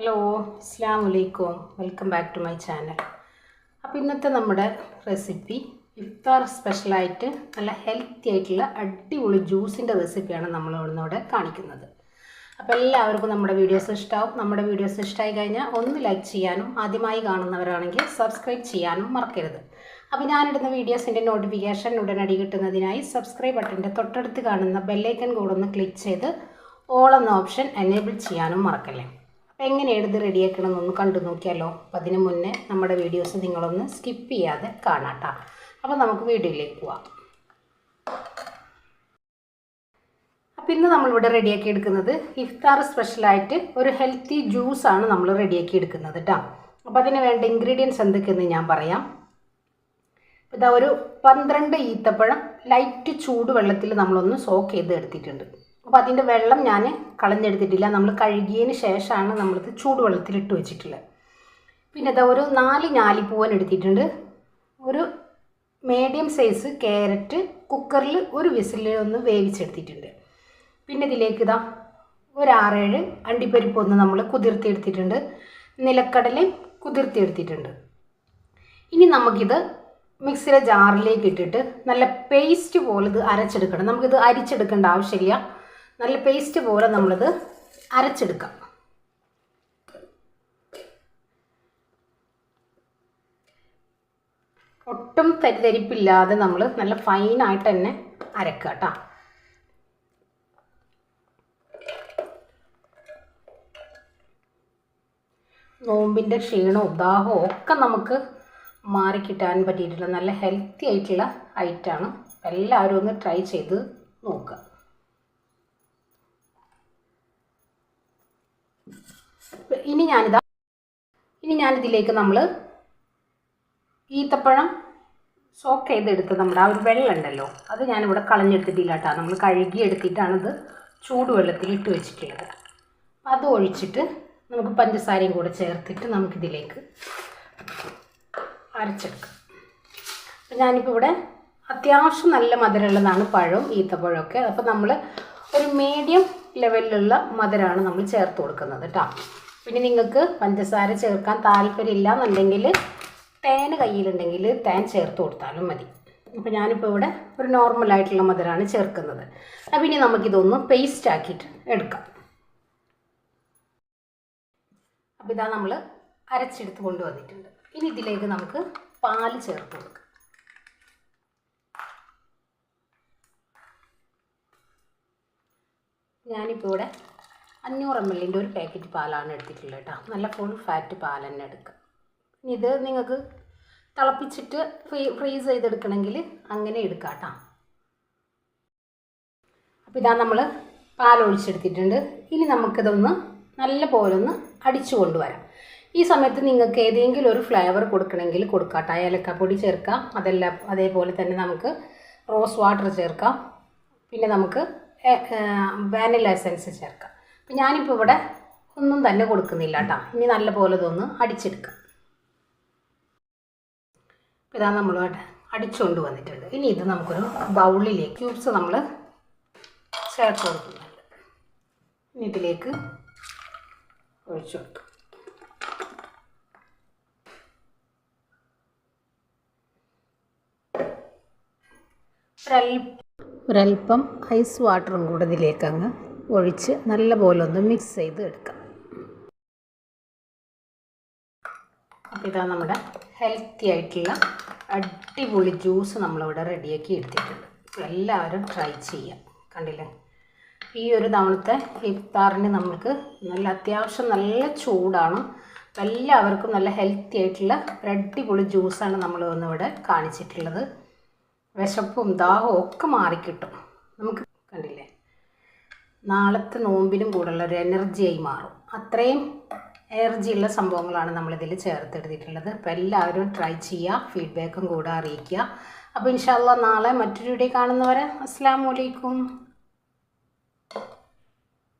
Hello അസ്സാം വലൈക്കും welcome back to my channel അപ്പോൾ ഇന്നത്തെ നമ്മുടെ റെസിപ്പി ഇഫ്താർ സ്പെഷ്യലായിട്ട് നല്ല ഹെൽത്തി ആയിട്ടുള്ള അടിപൊളി ജ്യൂസിന്റെ റെസിപ്പിയാണ് നമ്മൾ ഇന്നിവിടെ കാണിക്കുന്നത്. അപ്പോൾ എല്ലാവർക്കും നമ്മുടെ വീഡിയോസ് ഇഷ്ടമാവും നമ്മുടെ വീഡിയോസ് ഇഷ്ടമായി കഴിഞ്ഞാൽ ഒന്ന് ലൈക്ക് ചെയ്യാനും ആദ്യമായി കാണുന്നവരാണെങ്കിൽ സബ്സ്ക്രൈബ് ചെയ്യാനും മറക്കരുത്. അപ്പോൾ ഞാനിടുന്ന വീഡിയോസിന്റെ നോട്ടിഫിക്കേഷൻ ഉടനടി കിട്ടുന്നതിനായി സബ്സ്ക്രൈബ് ബട്ടന്റെ തൊട്ടടുത്ത് കാണുന്ന ബെല്ലൈക്കൻ കൂടെ ഒന്ന് ക്ലിക്ക് ചെയ്ത് ഓൾ എന്ന ഓപ്ഷൻ എനേബിൾ ചെയ്യാനും മറക്കല്ലേ? അപ്പോൾ എങ്ങനെയാണ് ഇത് റെഡിയാക്കണമെന്നൊന്ന് കണ്ടു നോക്കിയാലോ? അപ്പം അതിന് മുന്നേ നമ്മുടെ വീഡിയോസ് നിങ്ങളൊന്ന് സ്കിപ്പ് ചെയ്യാതെ കാണാട്ടോ. അപ്പോൾ നമുക്ക് വീഡിയോയിലേക്ക് പോവാം. അപ്പോൾ ഇന്ന് നമ്മളിവിടെ റെഡിയാക്കി എടുക്കുന്നത് ഇഫ്താർ സ്പെഷ്യലായിട്ട് ഒരു ഹെൽത്തി ജ്യൂസാണ് നമ്മൾ റെഡിയാക്കി എടുക്കുന്നത് കേട്ടോ അപ്പോൾ അതിന് വേണ്ട ഇൻഗ്രീഡിയൻസ് എന്തൊക്കെയെന്ന് ഞാൻ പറയാം. ഇതാ ഒരു പന്ത്രണ്ട് ഈത്തപ്പഴം ലൈറ്റ് ചൂടുവെള്ളത്തിൽ നമ്മളൊന്ന് സോക്ക് ചെയ്ത് എടുത്തിട്ടുണ്ട് അപ്പോൾ അതിന്റെ വെള്ളം ഞാൻ കളഞ്ഞെടുത്തിട്ടില്ല. നമ്മൾ കഴുകിയതിന് ശേഷമാണ് നമ്മളിത് ചൂടുവെള്ളത്തിലിട്ട് വെച്ചിട്ടുള്ളത് പിന്നെ ഇതാ ഒരു നാല് ഞാലിപ്പൂവൻ എടുത്തിട്ടുണ്ട്. ഒരു മീഡിയം സൈസ് ക്യാരറ്റ് കുക്കറിൽ ഒരു വിസിലിൽ ഒന്ന് വേവിച്ചെടുത്തിട്ടുണ്ട്. പിന്നെ ഇതിലേക്ക് ഇതാ ഒരു അണ്ടിപ്പരിപ്പ് ഒന്ന് നമ്മൾ കുതിർത്തിയെടുത്തിട്ടുണ്ട്. നിലക്കടലയും കുതിർത്തിയെടുത്തിട്ടുണ്ട്. ഇനി നമുക്കിത് മിക്സിയുടെ ജാറിലേക്ക് ഇട്ടിട്ട് നല്ല പേസ്റ്റ് പോലെ ഇത് അരച്ചെടുക്കണം. നമുക്കിത് അരിച്ചെടുക്കേണ്ട ആവശ്യമില്ല. നല്ല പേസ്റ്റ് പോലെ നമ്മളിത് അരച്ചെടുക്കാം. ഒട്ടും തരിതരിപ്പില്ലാതെ നമ്മൾ നല്ല ഫൈനായിട്ട് തന്നെ അരക്കുക കേട്ടോ നോമ്പിന്റെ ക്ഷീണവും ദാഹവും ഒക്കെ നമുക്ക് മാറിക്കിട്ടാൻ പറ്റിയിട്ടുള്ള നല്ല ഹെൽത്തി ആയിട്ടുള്ള ഐറ്റാണ് എല്ലാവരും ഒന്ന് ട്രൈ ചെയ്ത് നോക്കുക. ഇനി ഞാനിതാ ഇനി ഞാനിതിലേക്ക് നമ്മൾ ഈത്തപ്പഴം സോക്ക് ചെയ്തെടുത്ത് നമ്മുടെ ആ ഒരു വെള്ളം ഉണ്ടല്ലോ അത് ഞാനിവിടെ കളഞ്ഞെടുത്തിട്ടില്ല നമ്മൾ കഴുകി എടുത്തിട്ടാണിത് ചൂടുവെള്ളത്തിൽ ഇട്ട് വെച്ചിട്ടുള്ളത്. അത് ഒഴിച്ചിട്ട് നമുക്ക് പഞ്ചസാരയും കൂടെ ചേർത്തിട്ട് നമുക്കിതിലേക്ക് അരച്ചെടുക്കാം. അപ്പം ഞാനിപ്പോൾ ഇവിടെ അത്യാവശ്യം നല്ല മധുരമുള്ളതാണ് പഴവും ഈത്തപ്പഴമൊക്കെ അപ്പോൾ നമ്മൾ ഒരു മീഡിയം ലെവലിലുള്ള മധുരമാണ് നമ്മൾ ചേർത്ത് കൊടുക്കുന്നത് കേട്ടോ പിന്നെ നിങ്ങൾക്ക് പഞ്ചസാര ചേർക്കാൻ താല്പര്യമില്ല എന്നുണ്ടെങ്കിൽ തേൻ കയ്യിലുണ്ടെങ്കിൽ തേൻ ചേർത്ത് കൊടുത്താലും മതി. അപ്പോൾ ഞാനിപ്പോൾ ഇവിടെ ഒരു നോർമലായിട്ടുള്ള മധുരമാണ് ചേർക്കുന്നത്. അപ്പോൾ ഇനി നമുക്കിതൊന്ന് പേസ്റ്റ് ആക്കിയിട്ട് എടുക്കാം. അപ്പോൾ ഇതാ നമ്മൾ അരച്ചെടുത്ത് കൊണ്ടുവന്നിട്ടുണ്ട്. ഇനി ഇതിലേക്ക് നമുക്ക് പാൽ ചേർത്ത് കൊടുക്കാം. ഞാനിപ്പോൾ ഇവിടെ അഞ്ഞൂറ് എം എല്ലിന്റെ ഒരു പാക്കറ്റ് പാലാണ് എടുത്തിട്ടുള്ളത് കേട്ടോ. നല്ല ഫുൾ ഫാറ്റ് പാൽ തന്നെ എടുക്കുക ഇനി ഇത് നിങ്ങൾക്ക് തിളപ്പിച്ചിട്ട് ഫ്രീ ഫ്രീസ് ചെയ്തെടുക്കണമെങ്കിൽ അങ്ങനെ എടുക്കാം കേട്ടോ. അപ്പോൾ ഇതാ നമ്മൾ പാൽ ഒഴിച്ചെടുത്തിട്ടുണ്ട്. ഇനി നമുക്കിതൊന്ന് നല്ല പോലെ ഒന്ന് അടിച്ചു കൊണ്ടുവരാം. ഈ സമയത്ത് നിങ്ങൾക്ക് ഏതെങ്കിലും ഒരു ഫ്ലേവർ കൊടുക്കണമെങ്കിൽ കൊടുക്കാം കേട്ടോ. ഏലക്കപ്പൊടി ചേർക്കാം. അതെല്ലാം അതേപോലെ തന്നെ നമുക്ക് റോസ് വാട്ടർ ചേർക്കാം. പിന്നെ നമുക്ക് വാനില എസൻസ് ചേർക്കാം. ഞാനിപ്പോൾ ഇവിടെ ഒന്നും തന്നെ കൊടുക്കുന്നില്ല കേട്ടോ. ഇനി നല്ല പോലെ ഇതൊന്ന് അടിച്ചെടുക്കാം. ഇതാ നമ്മൾ അടിച്ചുകൊണ്ട് വന്നിട്ടുണ്ട്. ഇനി ഇത് നമുക്കൊരു ബൗളിലേക്ക് ക്യൂബ്സ് നമ്മൾ ചേർത്ത് കൊടുക്കുന്നുണ്ട്. ഇനി ഇതിലേക്ക് ഒഴിച്ചു കൊടുക്കും. ഒരൽപ്പം ഐസ് വാട്ടറും കൂടെ ഇതിലേക്ക് അങ്ങ് ഒഴിച്ച് നല്ല പോലെ ഒന്ന് മിക്സ് ചെയ്ത് എടുക്കാം. അപ്പോൾ ഇതാ നമ്മുടെ ഹെൽത്തി ആയിട്ടുള്ള അടിപൊളി ജ്യൂസ് നമ്മളിവിടെ റെഡിയാക്കി എടുത്തിട്ടുണ്ട്. എല്ലാവരും ട്രൈ ചെയ്യാം. കണ്ടില്ലേ? ഈ ഒരു തവണത്തെ ഇഫ്താറിന് നമുക്ക് നല്ല അത്യാവശ്യം നല്ല ചൂടാണ്. എല്ലാവർക്കും നല്ല ഹെൽത്തി ആയിട്ടുള്ള അടിപൊളി ജ്യൂസാണ് നമ്മൾ ഒന്നിവിടെ കാണിച്ചിട്ടുള്ളത്. വിശപ്പും ദാഹവും ഒക്കെ മാറിക്കിട്ടും. നമുക്ക് കണ്ടില്ലേ? നാളത്തെ നോമ്പിനും കൂടെയുള്ള ഒരു എനർജിയായി മാറും. അത്രയും എനർജിയുള്ള സംഭവങ്ങളാണ് നമ്മളിതിൽ ചേർത്തെടുത്തിട്ടുള്ളത്. അപ്പോൾ എല്ലാവരും ട്രൈ ചെയ്യുക ഫീഡ്ബാക്കും കൂടെ അറിയിക്കുക. അപ്പോൾ ഇൻഷാല്ല നാളെ മറ്റൊരു വീഡിയോ കാണുന്നവരെ അസ്സാം വലൈക്കും